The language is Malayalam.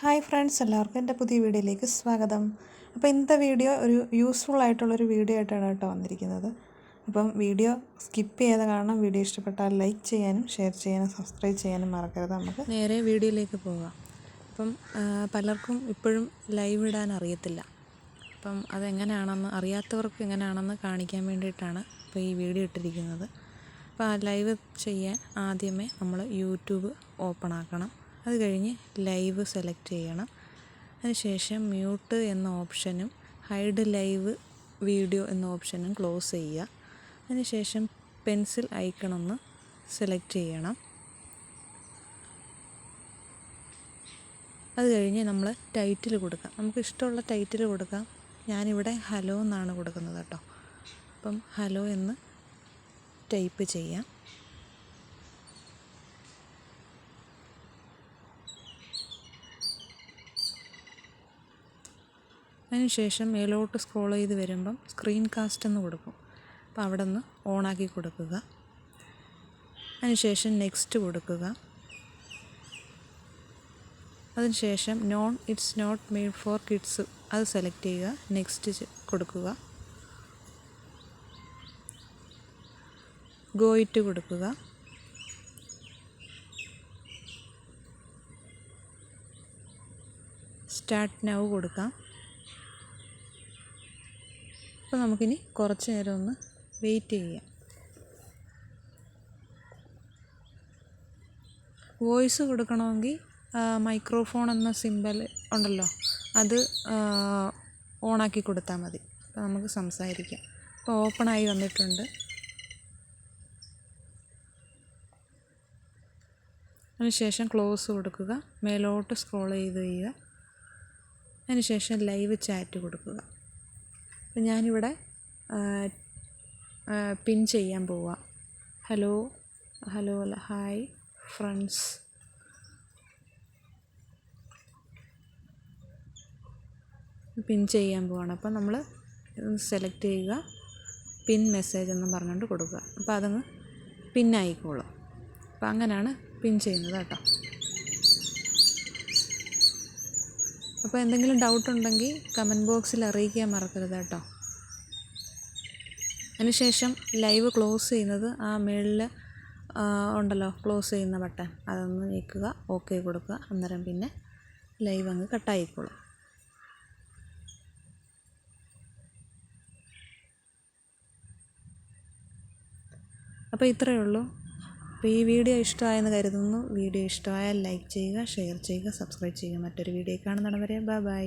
ഹായ് ഫ്രണ്ട്സ് എല്ലാവർക്കും എന്റെ പുതിയ വീഡിയോയിലേക്ക് സ്വാഗതം. അപ്പോൾ ഇന്നത്തെ വീഡിയോ ഒരു യൂസ്ഫുൾ ആയിട്ടുള്ളൊരു വീഡിയോ ആയിട്ടാണ് കേട്ടോ വന്നിരിക്കുന്നത്. അപ്പം വീഡിയോ സ്കിപ്പ് ചെയ്യാതെ കാണണം. വീഡിയോ ഇഷ്ടപ്പെട്ടാൽ ലൈക്ക് ചെയ്യാനും ഷെയർ ചെയ്യാനും സബ്സ്ക്രൈബ് ചെയ്യാനും മറക്കരുത് നമുക്ക്. നേരെ വീഡിയോയിലേക്ക് പോകാം. അപ്പം പലർക്കും ഇപ്പോഴും ലൈവ് ഇടാൻ അറിയത്തില്ല. അപ്പം അതെങ്ങനെയാണെന്ന് അറിയാത്തവർക്ക് എങ്ങനെയാണെന്ന് കാണിക്കാൻ വേണ്ടിയിട്ടാണ് ഇപ്പോൾ ഈ വീഡിയോ ഇട്ടിരിക്കുന്നത്. അപ്പോൾ ലൈവ് ചെയ്യാൻ ആദ്യമേ നമ്മൾ യൂട്യൂബ് ഓപ്പൺ ആക്കണം. അത് കഴിഞ്ഞ് ലൈവ് സെലക്ട് ചെയ്യണം. അതിനുശേഷം മ്യൂട്ട് എന്ന ഓപ്ഷനും ഹൈഡ് ലൈവ് വീഡിയോ എന്ന ഓപ്ഷനും ക്ലോസ് ചെയ്യുക. അതിനുശേഷം പെൻസിൽ ഐക്കണൊന്ന് സെലക്ട് ചെയ്യണം. അത് കഴിഞ്ഞ് നമ്മൾ ടൈറ്റിൽ കൊടുക്കാം. നമുക്ക് ഇഷ്ടമുള്ള ടൈറ്റിൽ കൊടുക്കാം. ഞാനിവിടെ ഹലോ എന്നാണ് കൊടുക്കുന്നത് കേട്ടോ. അപ്പം ഹലോ എന്ന് ടൈപ്പ് ചെയ്യാം. അതിനുശേഷം മേലോട്ട് സ്ക്രോൾ ചെയ്ത് വരുമ്പം സ്ക്രീൻ കാസ്റ്റ് എന്ന് കൊടുക്കും. അപ്പോൾ അവിടെ നിന്ന് ഓണാക്കി കൊടുക്കുക. അതിനുശേഷം നെക്സ്റ്റ് കൊടുക്കുക. അതിനുശേഷം no it's not made for kids അത് സെലക്ട് ചെയ്യുക. നെക്സ്റ്റ് കൊടുക്കുക. ഗോ ഇറ്റ് കൊടുക്കുക. സ്റ്റാർട്ട് നൗ കൊടുക്കാം. അപ്പോൾ നമുക്കിനി കുറച്ച് നേരം ഒന്ന് വെയിറ്റ് ചെയ്യാം. വോയിസ് കൊടുക്കണമെങ്കിൽ മൈക്രോഫോൺ എന്ന സിമ്പൽ ഉണ്ടല്ലോ അത് ഓണാക്കി കൊടുത്താൽ മതി. അപ്പോൾ നമുക്ക് സംസാരിക്കാം. ഇപ്പോൾ ഓപ്പണായി വന്നിട്ടുണ്ട്. അതിനുശേഷം ക്ലോസ് കൊടുക്കുക. മേലോട്ട് സ്ക്രോൾ ചെയ്ത് ചെയ്യുക. അതിനുശേഷം ലൈവ് ചാറ്റ് കൊടുക്കുക. അപ്പം ഞാനിവിടെ പിൻ ചെയ്യാൻ പോവാം. Hello hello hi friends. Pin ചെയ്യാൻ പോവാണ്. അപ്പം നമ്മൾ സെലക്ട് ചെയ്യുക. പിൻ മെസ്സേജ് എന്ന് പറഞ്ഞുകൊണ്ട് കൊടുക്കുക. അപ്പോൾ അതങ്ങ് പിന്നായിക്കോളും. അപ്പം അങ്ങനെയാണ് പിൻ ചെയ്യുന്നത് കേട്ടോ. അപ്പോൾ എന്തെങ്കിലും ഡൗട്ട് ഉണ്ടെങ്കിൽ കമന്റ് ബോക്സിൽ അറിയിക്കാൻ മറക്കരുത് കേട്ടോ. അതിനുശേഷം ലൈവ് ക്ലോസ് ചെയ്യുന്നത് ആ മുകളിൽ ഉണ്ടല്ലോ ക്ലോസ് ചെയ്യുന്ന ബട്ടൺ അതൊന്ന് നീക്കുക ഓക്കെ കൊടുക്കുക. അന്നേരം പിന്നെ ലൈവ് അങ്ങ് കട്ടായിക്കോളും അപ്പോൾ ഇത്രയേ ഉള്ളൂ. അപ്പോൾ ഈ വീഡിയോ ഇഷ്ടമായെന്ന് കരുതുന്നു. വീഡിയോ ഇഷ്ടമായാൽ ലൈക്ക് ചെയ്യുക ഷെയർ ചെയ്യുക സബ്സ്ക്രൈബ് ചെയ്യുക. മറ്റൊരു വീഡിയോ കാണുന്നിടം വരെ ബൈ ബൈ.